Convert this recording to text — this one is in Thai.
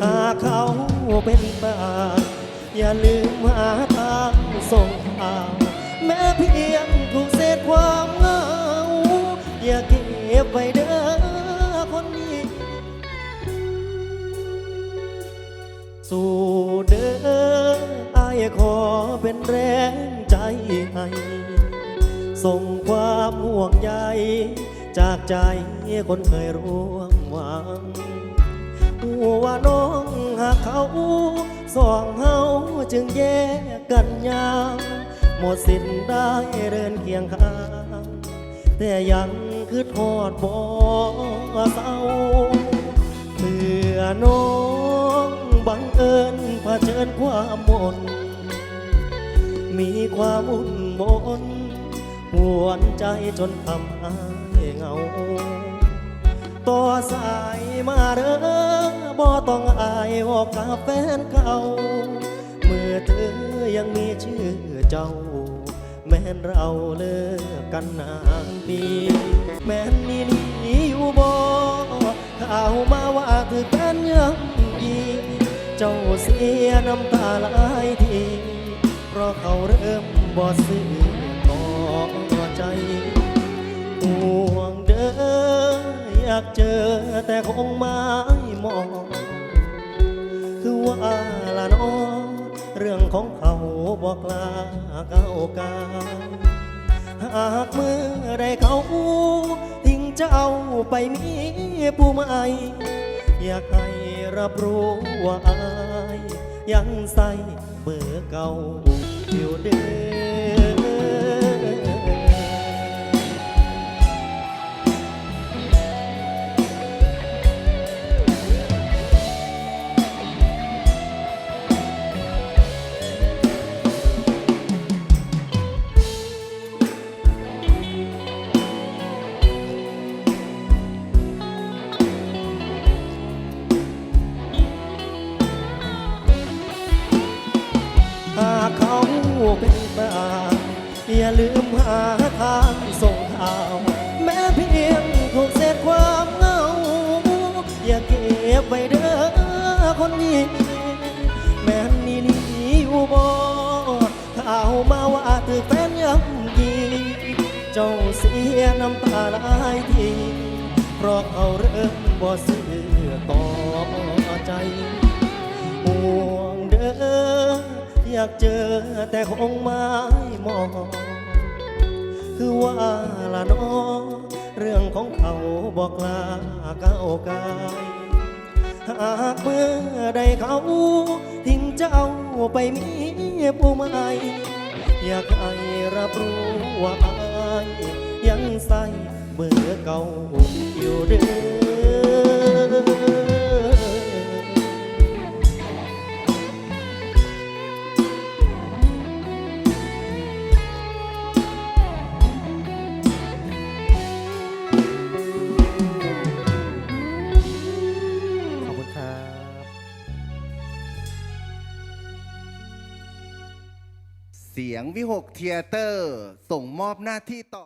หาเขาเป็นตาอย่าลืมหาทางส่งข่าวแม้เพียงถูกเศษความเหงา อย่าเก็บไว้เด้อคนนี้ สู่เด้ออายขอเป็นแรงใจให้ส่งความห่วงใยจากใจคนเคยร่วมหวัง หัว่าน้องหากเขาสองเฮาจึงแยกกันยางหมดสิ้นได้เดินเคียงข้างแต่ยังคือทอดบ่เศร้าเมื่อน้องบังเอิญเผชิญความมน มีความอุ่นมนหวนใจจนทำให้เหงา ต่อสายมาเด้อ บ่ต้องอายบอกกับแฟนเก่า เมื่อเธอยังมีชื่อเจ้า แม้นเราเลิกกันนานปี แม้นมีหนีอยู่บ่ข่าวมาว่าถือแฟนยังยีเจ้าเสียน้ำตาหลายที เพราะเขาเริ่มบ่ซื้อากเจอแต่คงไม่มอง คือว่าละน้องเรื่องของเขาบอกลาเก้ากายหากเมื่อใดเขาทิ้งเจ้าไปมีผู้ใหม่อยากให้รับรู้ว่าอาย ยังใส่เบอร์เก่าอยู่เด้อ เป็นบ้าอย่าลืมหาทางส่งข่าว แม้เพียงถูกเศษความเหงา อย่าเก็บไว้เด้อคนนี้ แม้นี่นี่อยู่บ่ข่าวมาว่าถือแฟนยังยีเจ้าเสียน้ำตาหลายทีเพราะเขาเริ่มบ่ซื้อต่อากเจอแต่คงไม่มอง คือว่าละน้องเรื่องของเขาบอกลาเก้ากายหากเมื่อใดเขา ทิ้งเจ้าไปมีผู้ใหม่อยากให้รับรู้ว่าอายยังใส่เบอร์เก่าอยู่เด้อ เสียงวิหกเทียเตอร์ ส่งมอบหน้าที่ต่อ